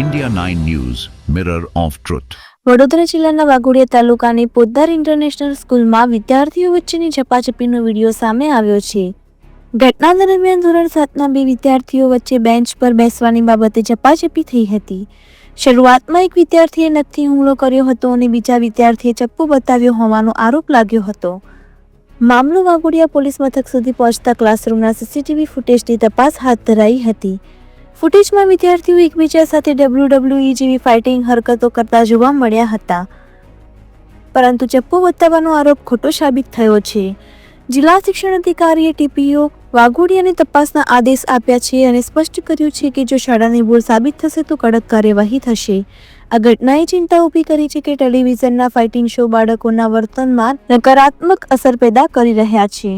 India 9 news mirror of truth Vadodara જિલ્લાના વાઘોડિયા તાલુકાની Poddar international સ્કૂલમાં વિદ્યાર્થીઓ વચ્ચેની ઝપાઝપીનો વીડિયો સામે આવ્યો છે. ઘટના દરમિયાન ધોરણ સાતના બે વિદ્યાર્થીઓ વચ્ચે બેન્ચ પર બેસવાની બાબતે ઝપાઝપી થઈ હતી. શરૂઆતમાં એક વિદ્યાર્થીએ નથી હુમલો કર્યો હતો અને બીજા વિદ્યાર્થીએ ચપ્પુ બતાવ્યો હોવાનો આરોપ લાગ્યો હતો. મામલો વાઘોડિયા પોલીસ મથક સુધી પહોંચતા ક્લાસરૂમના સીસીટીવી ફૂટેજની તપાસ હાથ ધરાઈ હતી. ફૂટેજમાં વિદ્યાર્થીઓ એકબીજા સાથે ડબલ્યુડબલ્યુઈ જેવી ફાઇટિંગ હરકતો કરતા જોવા મળ્યા હતા. પરંતુ ચપ્પુ બતાવવાનો આરોપ ખોટો સાબિત થયો છે. જિલ્લા શિક્ષણ અધિકારીએ ટીપીઓ વાઘોડિયાને તપાસના આદેશ આપ્યા છે અને સ્પષ્ટ કર્યું છે કે જો શાળાની ભૂલ સાબિત થશે તો કડક કાર્યવાહી થશે. આ ઘટનાએ ચિંતા ઊભી કરી છે કે ટેલિવિઝનના ફાઇટિંગ શો બાળકોના વર્તનમાં નકારાત્મક અસર પેદા કરી રહ્યા છે.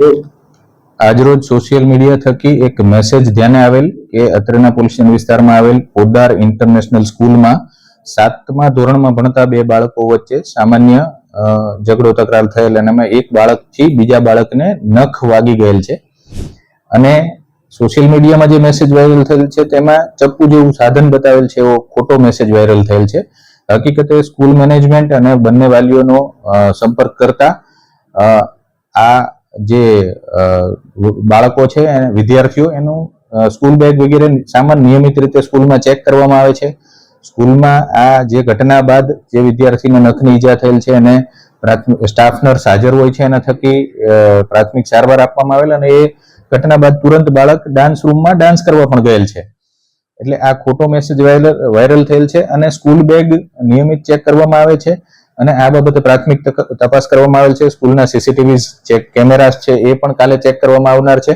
આજરોજ સોશિયલ મીડિયા થકી એક મેસેજ ધ્યાને આવેલ કે અત્રેના પોલીસ વિસ્તારમાં આવેલ પોદાર ઇન્ટરનેશનલ સ્કૂલમાં સાતમા ધોરણમાં ભણતા બે બાળકો વચ્ચે સામાન્ય ઝઘડો તકરાર થયેલ અને એમાં એક બાળકથી બીજા બાળકને નખ વાગી ગયેલ છે. અને સોશિયલ મીડિયામાં જે મેસેજ વાયરલ થયેલ છે તેમાં ચપ્પુ જેવું સાધન બતાવેલ છે, એવો ખોટો મેસેજ વાયરલ થયેલ છે. હકીકતે સ્કૂલ મેનેજમેન્ટ અને બંને વાલીઓનો સંપર્ક કરતા આ જે બાળકો છે વિદ્યાર્થીઓ, એનું સ્કૂલ બેગ વગેરે સામાન નિયમિત રીતે સ્કૂલમાં ચેક કરવામાં આવે છે. સ્કૂલમાં આ જે ઘટના બાદ જે વિદ્યાર્થીને નખની ઈજા થયેલ છે અને સ્ટાફ નર્સ હાજર હોય છે એના થકી પ્રાથમિક સારવાર આપવામાં આવેલ અને એ ઘટના બાદ તુરંત બાળક ડાન્સ રૂમમાં ડાન્સ કરવા પણ ગયેલ છે. એટલે આ ખોટો મેસેજ વાયરલ થયેલ છે અને સ્કૂલ બેગ નિયમિત ચેક કરવામાં આવે છે. અને આ બાબતે પ્રાથમિક તપાસ કરવામાં આવેલ છે. સ્કૂલના સીસીટીવી ચેક કેમેરાસ છે, એ પણ કાલે ચેક કરવામાં આવનાર છે.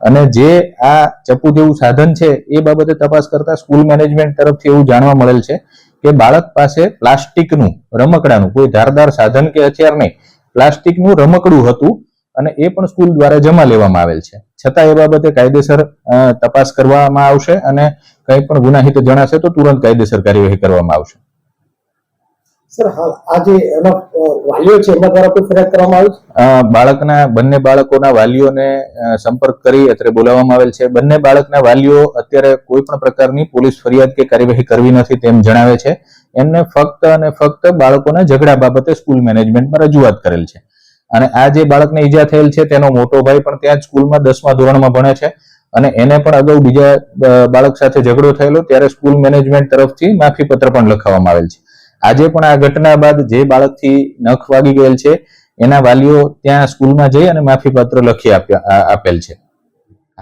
અને જે આ ચપ્પુ જેવું સાધન છે, એ બાબતે તપાસ કરતા સ્કૂલ મેનેજમેન્ટ તરફથી એવું જાણવા મળેલ છે કે બાળક પાસે પ્લાસ્ટિકનું, રમકડાનું, કોઈ ધારદાર સાધન કે હથિયાર નહીં, પ્લાસ્ટિકનું રમકડું હતું અને એ પણ સ્કૂલ દ્વારા જમા લેવામાં આવેલ છે. છતાં એ બાબતે કાયદેસર તપાસ કરવામાં આવશે અને કંઈ પણ ગુનાહિત જણાશે તો તુરંત કાયદેસર કાર્યવાહી કરવામાં આવશે. બાળકના, બંને બાળકોના વાલીઓને સંપર્ક કરી અત્યારે બોલાવવામાં આવેલ છે. બંને બાળકના વાલીઓ અત્યારે કોઈ પણ પ્રકારની પોલીસ ફરિયાદ કે કાર્યવાહી કરવી નથી તેમ જણાવે છે. એમને ફક્ત અને ફક્ત બાળકોના ઝઘડા બાબતે સ્કૂલ મેનેજમેન્ટમાં રજૂઆત કરેલ છે. અને આ જે બાળકને ઈજા થયેલ છે, તેનો મોટો ભાઈ પણ ત્યાં સ્કૂલમાં દસમા ધોરણમાં ભણે છે. અને એને પણ અગાઉ બીજા બાળક સાથે ઝઘડો થયેલો, ત્યારે સ્કૂલ મેનેજમેન્ટ તરફથી માફી પત્ર પણ લખાવવામાં આવેલ છે. આજે પણ આ ઘટના બાદ જે બાળકથી નખ વાગી ગયેલ છે, એના વાલીઓ ત્યાં સ્કૂલમાં જઈ અને માફી પત્ર લખી આપ્યા આપેલ છે.